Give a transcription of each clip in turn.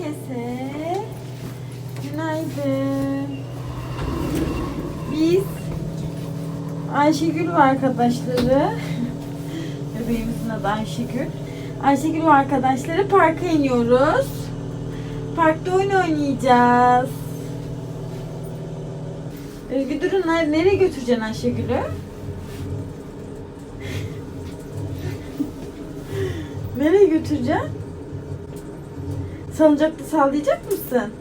herkese günaydın. Biz Ayşegül ve arkadaşları bebeğimizin adı Ayşegül. Ayşegül ve arkadaşları parka iniyoruz. Parkta oyun oynayacağız. Özgü durun nereye nereye götüreceksin Ayşegül'ü? nereye götüreceksin? Salıncakta sallayacak mısın?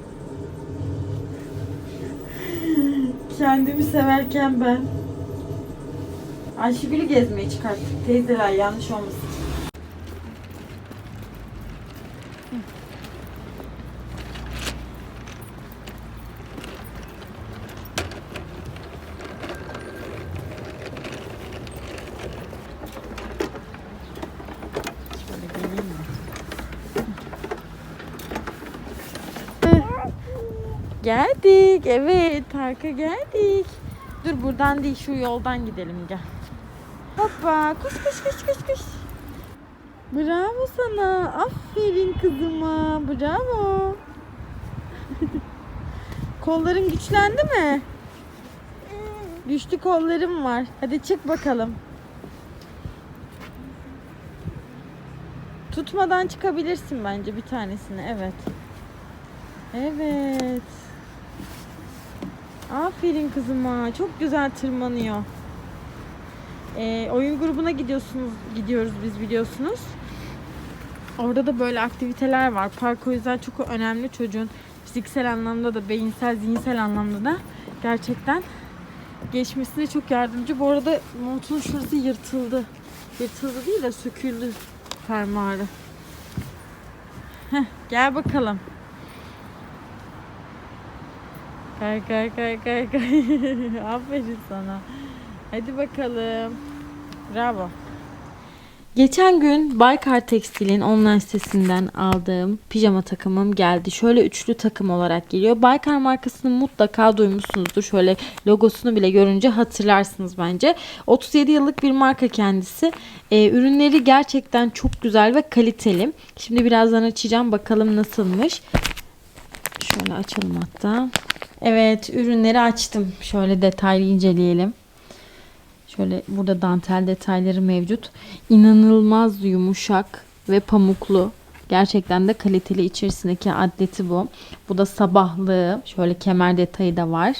Kendimi severken ben. Ayşegül'ü gezmeye çıkarttık. Teyzeler yanlış olmasın. Şöyle geleyim mi? Geldik. Evet, parka geldik. Dur buradan değil, şu yoldan gidelim gel. Hoppa, koş koş koş koş koş. Bravo sana. Aferin kızıma. Bravo. Kolların güçlendi mi? Güçlü kollarım var. Hadi çık bakalım. Tutmadan çıkabilirsin bence bir tanesini. Evet. Evet. Aferin kızıma. Çok güzel tırmanıyor. Ee, oyun grubuna gidiyorsunuz, gidiyoruz biz biliyorsunuz. Orada da böyle aktiviteler var. Park o yüzden çok önemli çocuğun fiziksel anlamda da beyinsel, zihinsel anlamda da gerçekten geçmesine çok yardımcı. Bu arada montun şurası yırtıldı. Yırtıldı değil de söküldü fermuarı. Heh, gel bakalım. Kay kay kay kay kay. Aferin sana. Hadi bakalım. Bravo. Geçen gün Baykar Tekstil'in online sitesinden aldığım pijama takımım geldi. Şöyle üçlü takım olarak geliyor. Baykar markasını mutlaka duymuşsunuzdur. Şöyle logosunu bile görünce hatırlarsınız bence. 37 yıllık bir marka kendisi. Ee, ürünleri gerçekten çok güzel ve kaliteli. Şimdi birazdan açacağım bakalım nasılmış. Şöyle açalım hatta. Evet ürünleri açtım. Şöyle detaylı inceleyelim. Şöyle burada dantel detayları mevcut. İnanılmaz yumuşak ve pamuklu. Gerçekten de kaliteli içerisindeki adleti bu. Bu da sabahlığı. Şöyle kemer detayı da var.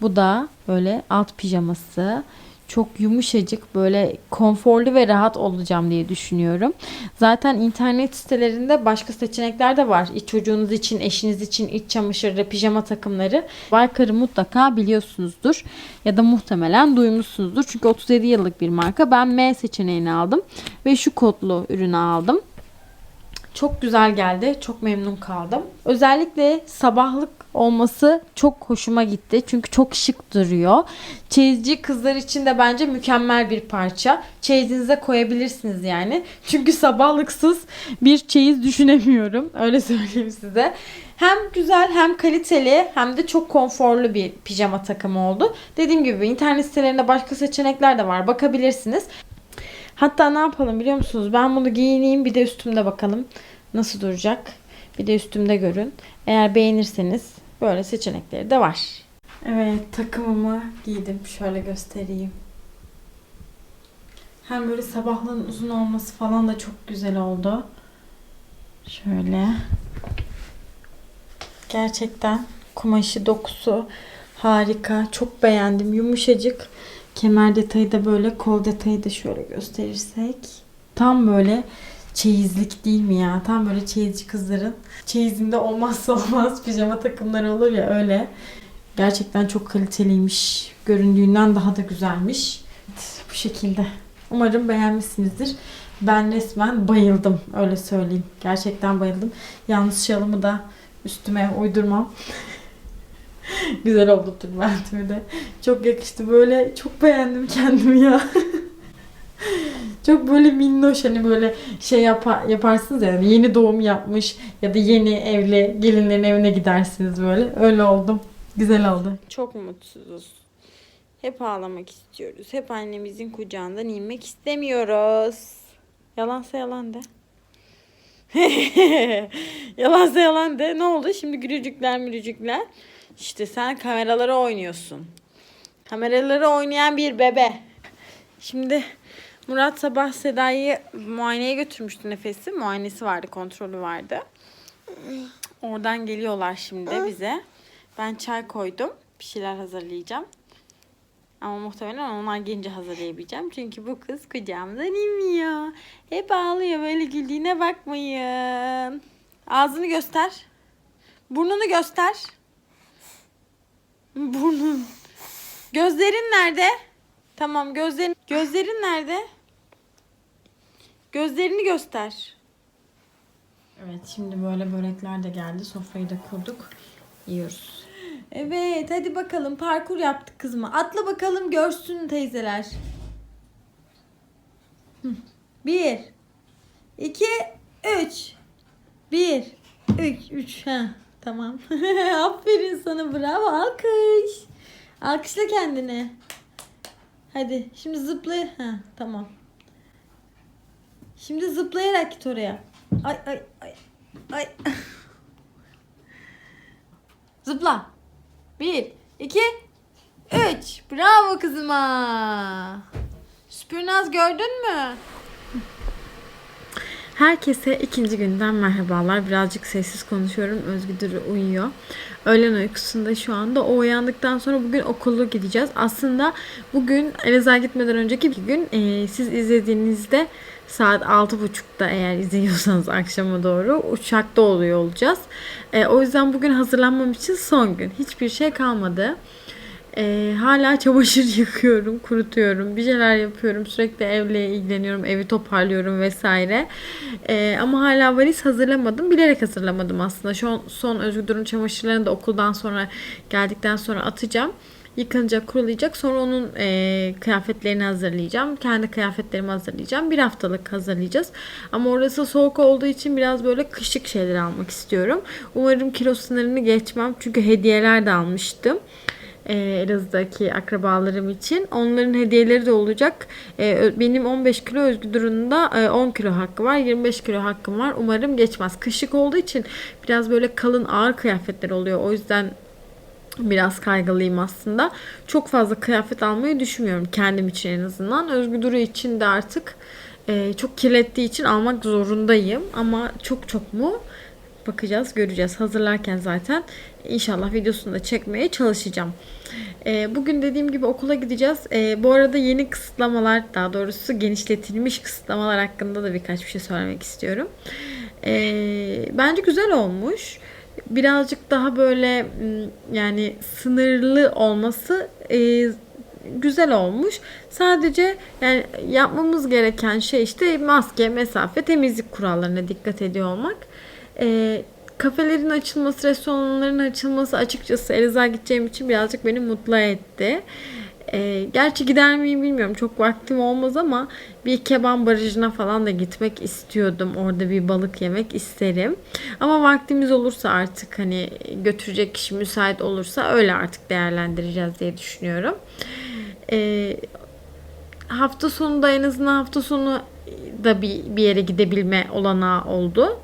Bu da böyle alt pijaması. Çok yumuşacık böyle konforlu ve rahat olacağım diye düşünüyorum. Zaten internet sitelerinde başka seçenekler de var. Çocuğunuz için, eşiniz için iç çamaşırı, pijama takımları. Baykar'ı mutlaka biliyorsunuzdur. Ya da muhtemelen duymuşsunuzdur. Çünkü 37 yıllık bir marka. Ben M seçeneğini aldım. Ve şu kodlu ürünü aldım. Çok güzel geldi. Çok memnun kaldım. Özellikle sabahlık olması çok hoşuma gitti. Çünkü çok şık duruyor. Çeyizci kızlar için de bence mükemmel bir parça. Çeyizinize koyabilirsiniz yani. Çünkü sabahlıksız bir çeyiz düşünemiyorum. Öyle söyleyeyim size. Hem güzel hem kaliteli hem de çok konforlu bir pijama takımı oldu. Dediğim gibi internet sitelerinde başka seçenekler de var. Bakabilirsiniz. Hatta ne yapalım biliyor musunuz? Ben bunu giyineyim bir de üstümde bakalım nasıl duracak. Bir de üstümde görün. Eğer beğenirseniz böyle seçenekleri de var. Evet takımımı giydim. Şöyle göstereyim. Hem böyle sabahlığın uzun olması falan da çok güzel oldu. Şöyle. Gerçekten kumaşı dokusu harika. Çok beğendim. Yumuşacık. Kemer detayı da böyle, kol detayı da şöyle gösterirsek. Tam böyle çeyizlik değil mi ya? Tam böyle çeyizci kızların çeyizinde olmazsa olmaz pijama takımları olur ya öyle. Gerçekten çok kaliteliymiş. Göründüğünden daha da güzelmiş. Bu şekilde. Umarım beğenmişsinizdir. Ben resmen bayıldım. Öyle söyleyeyim. Gerçekten bayıldım. Yalnız şalımı da üstüme uydurmam. Güzel oldu tülbentimi de. Çok yakıştı. Böyle çok beğendim kendimi ya. çok böyle minnoş hani böyle şey yapar, yaparsınız ya yani yeni doğum yapmış ya da yeni evli gelinlerin evine gidersiniz böyle. Öyle oldum. Güzel oldu. Çok mutsuzuz. Hep ağlamak istiyoruz. Hep annemizin kucağından inmek istemiyoruz. Yalansa yalan de. Yalansa yalan de. Ne oldu? Şimdi gülücükler mürücükler. İşte sen kameralara oynuyorsun. Kameraları oynayan bir bebe. Şimdi Murat sabah Seda'yı muayeneye götürmüştü nefesi. Muayenesi vardı, kontrolü vardı. Oradan geliyorlar şimdi bize. Ben çay koydum. Bir şeyler hazırlayacağım. Ama muhtemelen onlar gelince hazırlayabileceğim. Çünkü bu kız kucağımdan inmiyor. Hep ağlıyor böyle güldüğüne bakmayın. Ağzını göster. Burnunu göster. Burnun. Gözlerin nerede? Tamam gözlerin. Gözlerin nerede? Gözlerini göster. Evet şimdi böyle börekler de geldi. Sofrayı da kurduk. Yiyoruz. Evet hadi bakalım parkur yaptık kızıma. Atla bakalım görsün teyzeler. Bir. iki, Üç. Bir. Üç. Üç. Ha, tamam. Aferin sana bravo alkış. Alkışla kendini. Hadi şimdi zıpla. Ha, tamam. Şimdi zıplayarak git oraya. Ay ay ay. Ay. Zıpla. Bir, iki, üç. Bravo kızıma. Süpürnaz gördün mü? Herkese ikinci günden merhabalar. Birazcık sessiz konuşuyorum. Özgü Duru uyuyor. Öğlen uykusunda şu anda. O uyandıktan sonra bugün okula gideceğiz. Aslında bugün Elazığ'a gitmeden önceki bir gün e, siz izlediğinizde saat 6.30'da eğer izliyorsanız akşama doğru uçakta oluyor olacağız. E, o yüzden bugün hazırlanmam için son gün. Hiçbir şey kalmadı. Ee, hala çamaşır yıkıyorum, kurutuyorum, bir şeyler yapıyorum. Sürekli evle ilgileniyorum, evi toparlıyorum vesaire. Ee, ama hala valiz hazırlamadım. Bilerek hazırlamadım aslında. Şu son Özgür Dur'un çamaşırlarını da okuldan sonra geldikten sonra atacağım. Yıkanacak, kurulayacak. Sonra onun e, kıyafetlerini hazırlayacağım. Kendi kıyafetlerimi hazırlayacağım. Bir haftalık hazırlayacağız. Ama orası soğuk olduğu için biraz böyle kışık şeyler almak istiyorum. Umarım kilo sınırını geçmem. Çünkü hediyeler de almıştım e, Elazığ'daki akrabalarım için. Onların hediyeleri de olacak. E, benim 15 kilo Özgü Duru'nda e, 10 kilo hakkı var. 25 kilo hakkım var. Umarım geçmez. Kışık olduğu için biraz böyle kalın ağır kıyafetler oluyor. O yüzden biraz kaygılıyım aslında. Çok fazla kıyafet almayı düşünmüyorum kendim için en azından. Özgü Duru için de artık e, çok kirlettiği için almak zorundayım. Ama çok çok mu? Bakacağız, göreceğiz. Hazırlarken zaten inşallah videosunu da çekmeye çalışacağım. Ee, bugün dediğim gibi okula gideceğiz. Ee, bu arada yeni kısıtlamalar, daha doğrusu genişletilmiş kısıtlamalar hakkında da birkaç bir şey söylemek istiyorum. Ee, bence güzel olmuş. Birazcık daha böyle yani sınırlı olması e, güzel olmuş. Sadece yani yapmamız gereken şey işte maske, mesafe, temizlik kurallarına dikkat ediyor olmak. E, kafelerin açılması, restoranların açılması açıkçası Elazığ'a gideceğim için birazcık beni mutlu etti. E, gerçi gider miyim bilmiyorum. Çok vaktim olmaz ama bir keban barajına falan da gitmek istiyordum. Orada bir balık yemek isterim. Ama vaktimiz olursa artık hani götürecek kişi müsait olursa öyle artık değerlendireceğiz diye düşünüyorum. E, hafta sonu da en azından hafta sonu da bir, bir yere gidebilme olanağı oldu.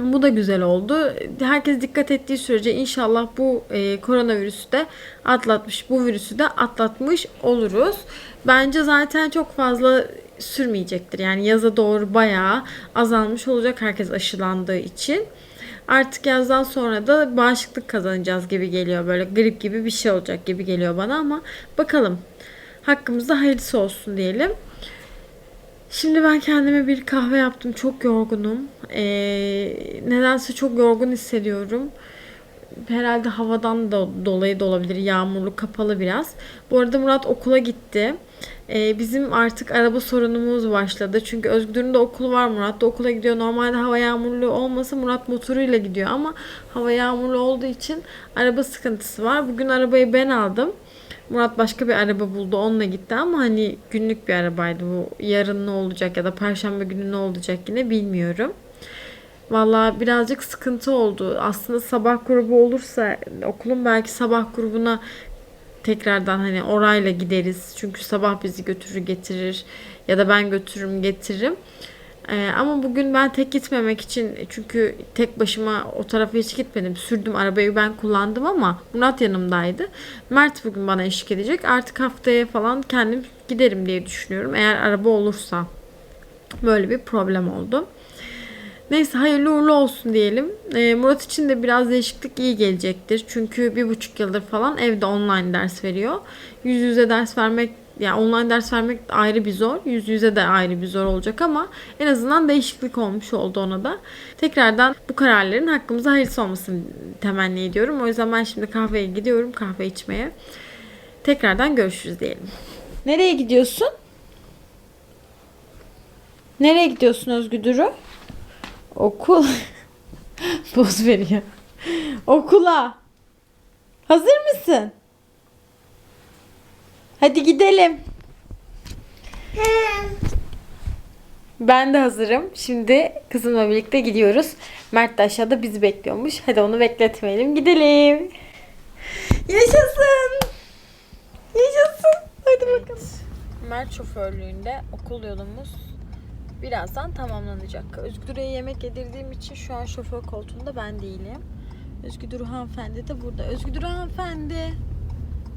Bu da güzel oldu. Herkes dikkat ettiği sürece inşallah bu e, koronavirüsü de atlatmış, bu virüsü de atlatmış oluruz. Bence zaten çok fazla sürmeyecektir. Yani yaza doğru bayağı azalmış olacak herkes aşılandığı için. Artık yazdan sonra da bağışıklık kazanacağız gibi geliyor. Böyle grip gibi bir şey olacak gibi geliyor bana ama bakalım. Hakkımızda hayırlısı olsun diyelim. Şimdi ben kendime bir kahve yaptım. Çok yorgunum. Ee, nedense çok yorgun hissediyorum. Herhalde havadan da dolayı da olabilir. Yağmurlu, kapalı biraz. Bu arada Murat okula gitti. Ee, bizim artık araba sorunumuz başladı. Çünkü Özgür'ün de okulu var. Murat da okula gidiyor. Normalde hava yağmurlu olmasa Murat motoruyla gidiyor. Ama hava yağmurlu olduğu için araba sıkıntısı var. Bugün arabayı ben aldım. Murat başka bir araba buldu onunla gitti ama hani günlük bir arabaydı bu. Yarın ne olacak ya da perşembe günü ne olacak yine bilmiyorum. Valla birazcık sıkıntı oldu. Aslında sabah grubu olursa okulun belki sabah grubuna tekrardan hani orayla gideriz. Çünkü sabah bizi götürür getirir ya da ben götürürüm getiririm. Ee, ama bugün ben tek gitmemek için çünkü tek başıma o tarafa hiç gitmedim. Sürdüm arabayı ben kullandım ama Murat yanımdaydı. Mert bugün bana eşlik edecek. Artık haftaya falan kendim giderim diye düşünüyorum. Eğer araba olursa. Böyle bir problem oldu. Neyse hayırlı uğurlu olsun diyelim. Ee, Murat için de biraz değişiklik iyi gelecektir. Çünkü bir buçuk yıldır falan evde online ders veriyor. Yüz yüze ders vermek yani online ders vermek ayrı bir zor. Yüz yüze de ayrı bir zor olacak ama en azından değişiklik olmuş oldu ona da. Tekrardan bu kararların hakkımıza hayırlısı olmasını temenni ediyorum. O yüzden ben şimdi kahveye gidiyorum kahve içmeye. Tekrardan görüşürüz diyelim. Nereye gidiyorsun? Nereye gidiyorsun Özgü? Okul. Poz veriyor. Okula. Hazır mısın? Hadi gidelim. Ben de hazırım. Şimdi kızımla birlikte gidiyoruz. Mert de aşağıda bizi bekliyormuş. Hadi onu bekletmeyelim. Gidelim. Yaşasın. Yaşasın. Hadi bakalım. Mert şoförlüğünde okul yolumuz birazdan tamamlanacak. Özgür'e yemek yedirdiğim için şu an şoför koltuğunda ben değilim. Özgür hanımefendi de burada. Özgür hanımefendi.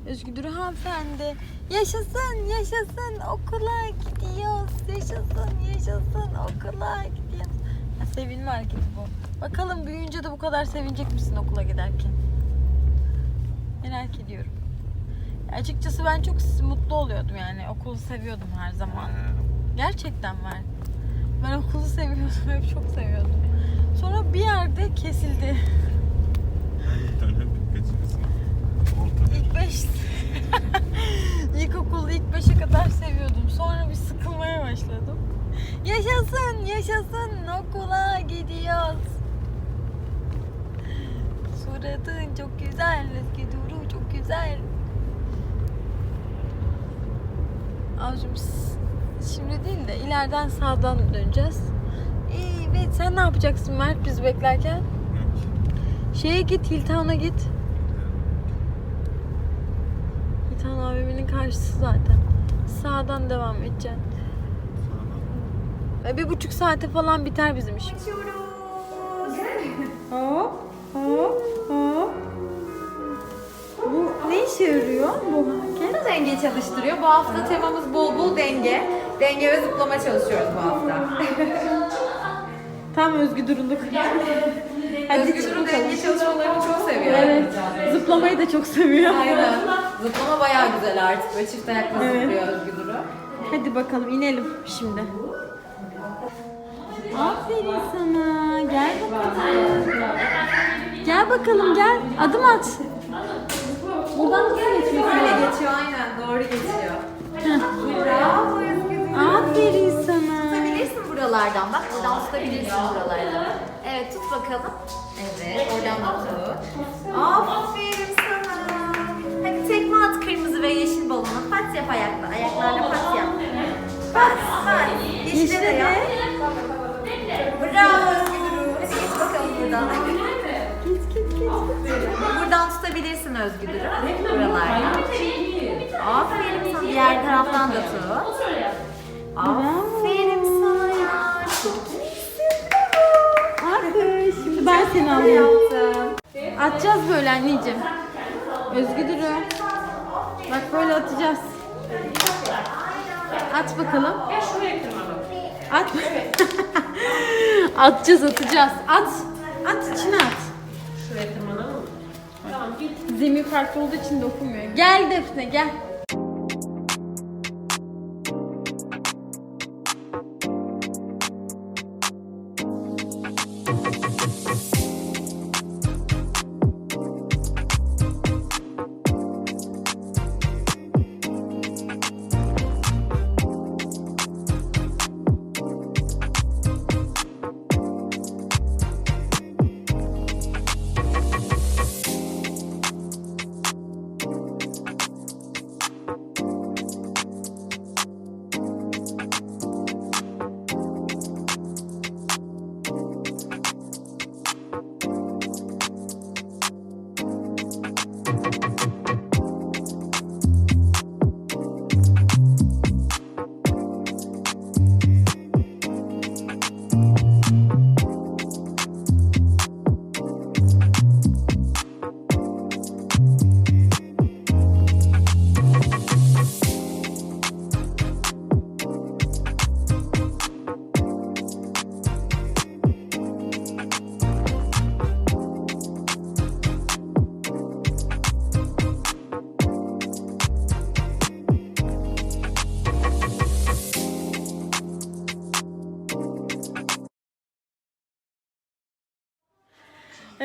Özgür hanımefendi. Yaşasın, yaşasın. Okula gidiyoruz. Yaşasın, yaşasın. Okula gidiyoruz. Ya, sevinme hareketi bu. Bakalım büyüyünce de bu kadar sevinecek misin okula giderken? Merak ediyorum. Ya, açıkçası ben çok mutlu oluyordum yani. Okulu seviyordum her zaman. Gerçekten var. Ben okulu seviyordum. Hep çok seviyordum. Sonra bir yerde kesildi. İlk beş... İlkokulu ilk beşe kadar seviyordum. Sonra bir sıkılmaya başladım. Yaşasın, yaşasın. Okula gidiyoruz. Suratın çok güzel. Eski duru çok güzel. Avcım şimdi değil de ileriden sağdan döneceğiz. Evet sen ne yapacaksın Mert biz beklerken? Şeye git Hilton'a git. AVM'nin karşısı zaten. Sağdan devam edeceksin. E, Bir buçuk saate falan biter bizim işimiz. Hop hop hop. Bu ne işe yarıyor bu hareket? Bu denge çalıştırıyor. Bu hafta temamız bol bol denge. Denge ve zıplama çalışıyoruz bu hafta. Tam Özgü duruluk. Hadi Özgür çık Duru bakalım. denge çalışmalarını çok seviyor. Evet. Zıplamayı da çok seviyor. Aynen. Zıplama bayağı güzel artık. Böyle çift ayakla Evet. zıplıyor Özgür Duru. Hadi bakalım inelim şimdi. Aferin sana. Gel bakalım. Gel bakalım gel. Adım at. Buradan nasıl geçiyorsun? Böyle geçiyor aynen. Doğru geçiyor. Bravo Özgür Duru. Aferin sana. Buralardan. Bak buradan tutabilirsin buralardan. Evet tut bakalım. Evet oradan da tut. Aferin sana. Hadi tekme at kırmızı ve yeşil balonu. Pat yap ayakla. Ayaklarla pat yap. Pat pat. Yeşile de yap. Bravo. Hadi geç bakalım buradan. Git git git. Buradan tutabilirsin Özgür Duru. Buralardan. Aferin sana. Diğer taraftan da tut. Aferin seni. Yaptım. Atacağız böyle anneciğim. Özgü Duru. Bak böyle atacağız. At bakalım. At. atacağız atacağız. At. At içine at. Zemin farklı olduğu için dokunmuyor. Gel Defne gel.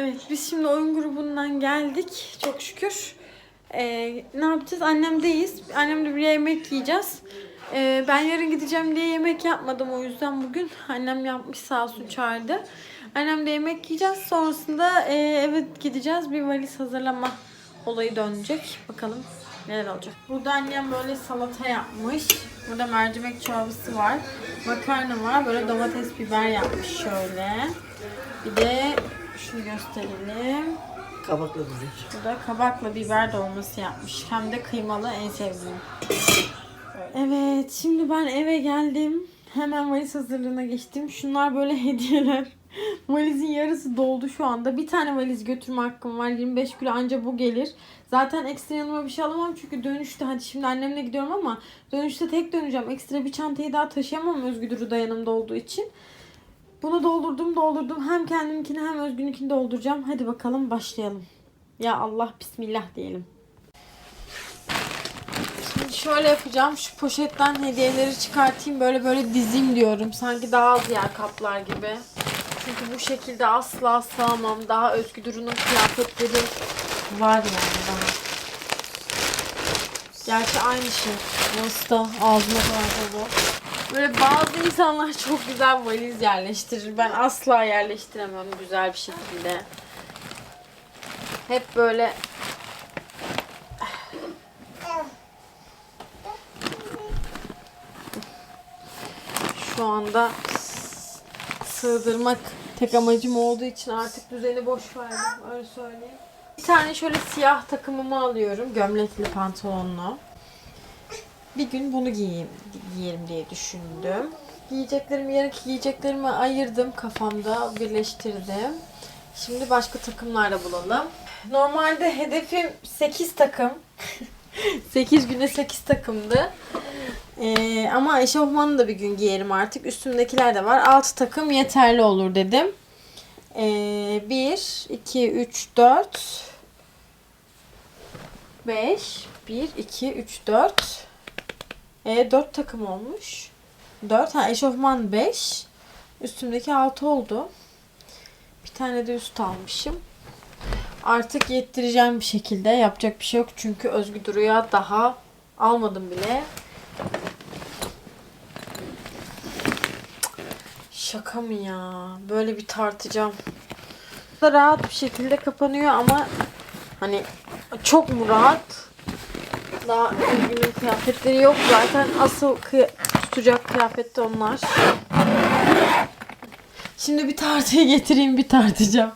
Evet biz şimdi oyun grubundan geldik. Çok şükür. Ee, ne yapacağız? Annemdeyiz. Annemle bir yemek yiyeceğiz. Ee, ben yarın gideceğim diye yemek yapmadım o yüzden bugün. Annem yapmış sağ olsun çağırdı. Annemle yemek yiyeceğiz. Sonrasında e, eve gideceğiz. Bir valiz hazırlama olayı dönecek. Bakalım neler olacak. Burada annem böyle salata yapmış. Burada mercimek çorbası var. Makarna var. Böyle domates biber yapmış şöyle. Bir de şunu gösterelim. Kabakla biber. Burada kabakla biber dolması yapmış. Hem de kıymalı en sevdiğim. Evet şimdi ben eve geldim. Hemen valiz hazırlığına geçtim. Şunlar böyle hediyeler. Valizin yarısı doldu şu anda. Bir tane valiz götürme hakkım var. 25 kilo anca bu gelir. Zaten ekstra yanıma bir şey alamam çünkü dönüşte hadi şimdi annemle gidiyorum ama dönüşte tek döneceğim. Ekstra bir çantayı daha taşıyamam Özgür'ü da yanımda olduğu için. Bunu doldurdum doldurdum. Hem kendimkini hem Özgün'ünkini dolduracağım. Hadi bakalım başlayalım. Ya Allah bismillah diyelim. Şimdi şöyle yapacağım. Şu poşetten hediyeleri çıkartayım. Böyle böyle dizeyim diyorum. Sanki daha az yer kaplar gibi. Çünkü bu şekilde asla sığamam. Daha Özgü Duru'nun kıyafetleri var yani daha. Gerçi aynı şey. Burası da ağzına kadar dolu. Böyle bazı insanlar çok güzel valiz yerleştirir. Ben asla yerleştiremem güzel bir şekilde. Hep böyle şu anda sığdırmak tek amacım olduğu için artık düzeni boş verdim. Öyle söyleyeyim. Bir tane şöyle siyah takımımı alıyorum. Gömlekli pantolonlu. Bir gün bunu giyeyim, giyerim diye düşündüm. Giyeceklerimi, yarınki giyeceklerimi ayırdım kafamda, birleştirdim. Şimdi başka takımlar da bulalım. Normalde hedefim 8 takım. 8 güne 8 takımdı. Ee, ama eşofmanı da bir gün giyerim artık. Üstümdekiler de var. 6 takım yeterli olur dedim. Ee, 1, 2, 3, 4, 5, 1, 2, 3, 4. E, 4 takım olmuş. 4. Ha eşofman 5. Üstümdeki 6 oldu. Bir tane de üst almışım. Artık yettireceğim bir şekilde. Yapacak bir şey yok. Çünkü Özgü Duru'ya daha almadım bile. Şaka mı ya? Böyle bir tartacağım. Rahat bir şekilde kapanıyor ama hani çok mu rahat? Daha Özgü'nün kıyafetleri yok zaten. Asıl kıya- tutacak kıyafet de onlar. Şimdi bir tartıyı getireyim bir tartacağım.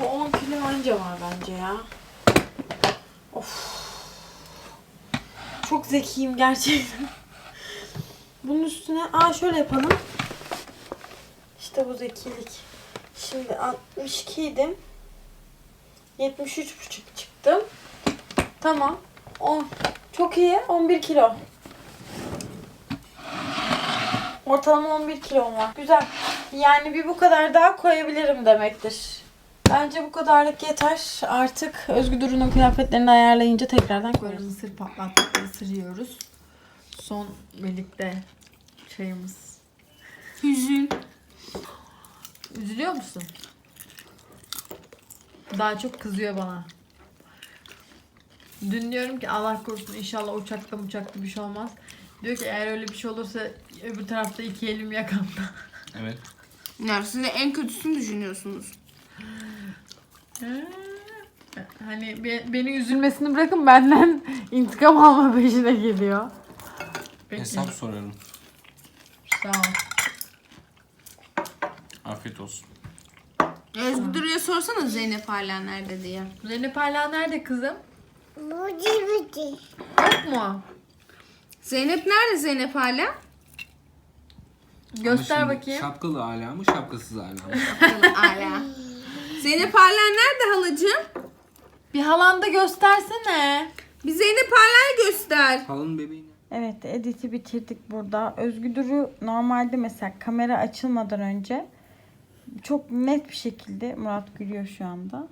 Bu 10 kilo anca var bence ya. Of. Çok zekiyim gerçekten. Bunun üstüne aa şöyle yapalım. İşte bu zekilik. Şimdi 62 idim. 73,5 çıktım. Tamam. 10. Çok iyi. 11 kilo. Ortalama 11 kilom var. Güzel. Yani bir bu kadar daha koyabilirim demektir. Bence bu kadarlık yeter. Artık Özgü Duru'nun kıyafetlerini ayarlayınca tekrardan koyarım. Mısır patlattık, mısır yiyoruz. Son birlikte çayımız. Hüzün. Üzülüyor musun? Daha çok kızıyor bana. Dün diyorum ki Allah korusun inşallah uçakta uçakta bir şey olmaz. Diyor ki eğer öyle bir şey olursa öbür tarafta iki elim yakamda. Evet. Yani siz de en kötüsünü düşünüyorsunuz. Hani be- beni üzülmesini bırakın benden intikam alma peşine geliyor. Peki. Hesap sorarım. Sağ ol. Afiyet olsun. Özgür Duru'ya sorsana Zeynep hala nerede diye. Zeynep hala nerede kızım? Yok mu? Zeynep nerede Zeynep hala? Göster Ama şimdi bakayım. Şapkalı hala mı şapkasız hala mı? hala. Zeynep hala nerede halacığım? Bir halan da göstersene. Bir Zeynep hala göster. Halının bebeğini. Evet editi bitirdik burada. Özgü Duru normalde mesela kamera açılmadan önce çok net bir şekilde Murat gülüyor şu anda.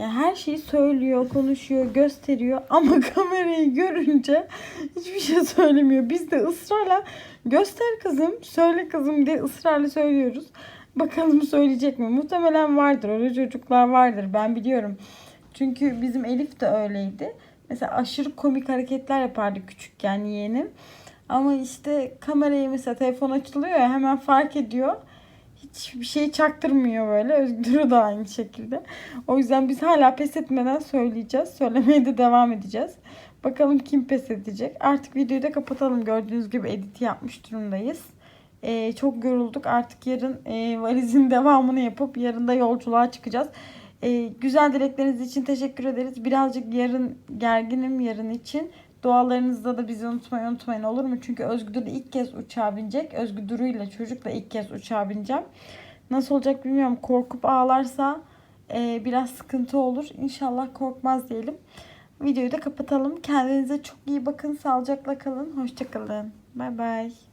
Ya her şeyi söylüyor, konuşuyor, gösteriyor ama kamerayı görünce hiçbir şey söylemiyor. Biz de ısrarla göster kızım, söyle kızım diye ısrarla söylüyoruz. Bakalım söyleyecek mi? Muhtemelen vardır. Öyle çocuklar vardır. Ben biliyorum. Çünkü bizim Elif de öyleydi. Mesela aşırı komik hareketler yapardı küçükken yeğenim. Ama işte kamerayı mesela telefon açılıyor ya hemen fark ediyor. Hiçbir şey çaktırmıyor böyle. Özgür'ü de aynı şekilde. O yüzden biz hala pes etmeden söyleyeceğiz. Söylemeye de devam edeceğiz. Bakalım kim pes edecek. Artık videoyu da kapatalım. Gördüğünüz gibi editi yapmış durumdayız. Ee, çok yorulduk. Artık yarın e, valizin devamını yapıp yarın da yolculuğa çıkacağız. Ee, güzel dilekleriniz için teşekkür ederiz. Birazcık yarın gerginim yarın için. Dualarınızda da bizi unutmayın unutmayın olur mu? Çünkü Özgür de ilk kez uçağa binecek. Özgür Duru ile çocukla ilk kez uçağa bineceğim. Nasıl olacak bilmiyorum. Korkup ağlarsa e, biraz sıkıntı olur. İnşallah korkmaz diyelim. Videoyu da kapatalım. Kendinize çok iyi bakın. Sağlıcakla kalın. Hoşçakalın. Bay bay.